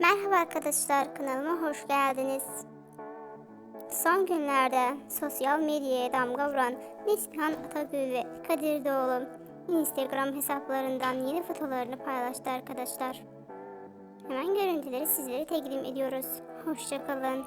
Merhaba arkadaşlar kanalıma hoş geldiniz. Son günlerde sosyal medyaya damga vuran Neslihan Atagül ve Kadir Doğulu Instagram hesaplarından yeni fotolarını paylaştı arkadaşlar. Hemen görüntüleri sizlere teklif ediyoruz. Hoşçakalın.